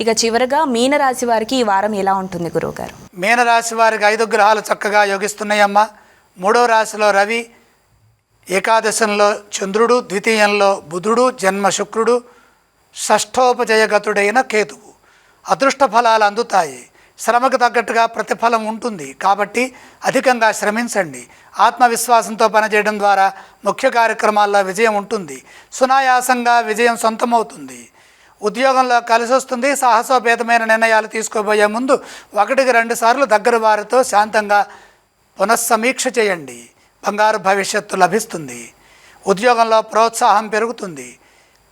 ఇక చివరగా మీనరాశి వారికి ఈ వారం ఎలా ఉంటుంది గురువుగారు? మీనరాశి వారికి ఐదు గ్రహాలు చక్కగా యోగిస్తున్నాయమ్మా. మూడో రాశిలో రవి ఏకాదశంలో చంద్రుడు ద్వితీయంలో బుధుడు జన్మ శుక్రుడు షష్ఠోపజయగతుడైన కేతువు. అదృష్ట ఫలాలు అందుతాయి. శ్రమకు తగ్గట్టుగా ప్రతిఫలం ఉంటుంది. కాబట్టి అధికంగా శ్రమించండి. ఆత్మవిశ్వాసంతో పనిచేయడం ద్వారా ముఖ్య కార్యక్రమాల్లో విజయం ఉంటుంది. సునాయాసంగా విజయం సొంతమవుతుంది. ఉద్యోగంలో కలిసి వస్తుంది. సాహసోపేతమైన నిర్ణయాలు తీసుకోబోయే ముందు ఒకటికి రెండు సార్లు దగ్గర వారితో శాంతంగా పునఃసమీక్ష చేయండి. బంగారు భవిష్యత్తు లభిస్తుంది. ఉద్యోగంలో ప్రోత్సాహం పెరుగుతుంది.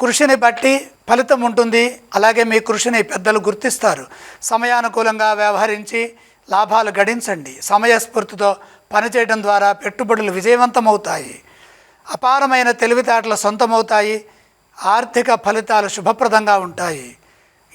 కృషిని బట్టి ఫలితం ఉంటుంది. అలాగే మీ కృషిని పెద్దలు గుర్తిస్తారు. సమయానుకూలంగా వ్యవహరించి లాభాలు గడించండి. సమయస్ఫూర్తితో పనిచేయడం ద్వారా పెట్టుబడులు విజయవంతమవుతాయి. అపారమైన తెలివితేటలు సొంతమవుతాయి. ఆర్థిక ఫలితాలు శుభప్రదంగా ఉంటాయి.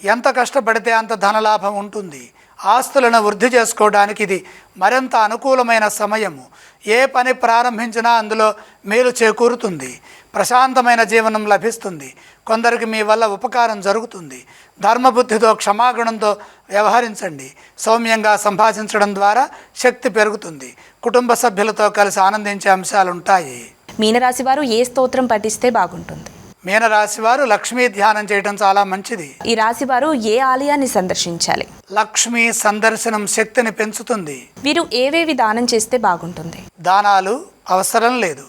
ఎంత కష్టపడితే అంత ధనలాభం ఉంటుంది. ఆస్తులను వృద్ధి చేసుకోవడానికి ఇది మరింత అనుకూలమైన సమయము. ఏ పని ప్రారంభించినా అందులో మేలు చేకూరుతుంది. ప్రశాంతమైన జీవనం లభిస్తుంది. కొందరికి మీ వల్ల ఉపకారం జరుగుతుంది. ధర్మబుద్ధితో క్షమాగుణంతో వ్యవహరించండి. సౌమ్యంగా సంభాషించడం ద్వారా శక్తి పెరుగుతుంది. కుటుంబ సభ్యులతో కలిసి ఆనందించే అంశాలు ఉంటాయి మీనరాశి వారు ఏ స్తోత్రం పఠిస్తే బాగుంటుంది? మీనరాశి వారు లక్ష్మీ ధ్యానం చేయడం చాలా మంచిది. ఈ రాశి వారు ఏ ఆలయాన్ని సందర్శించాలి? లక్ష్మీ సందర్శనం శక్తిని పెంచుతుంది. వీరు ఏవేవి దానం చేస్తే బాగుంటుంది? దానాలు అవసరం లేదు.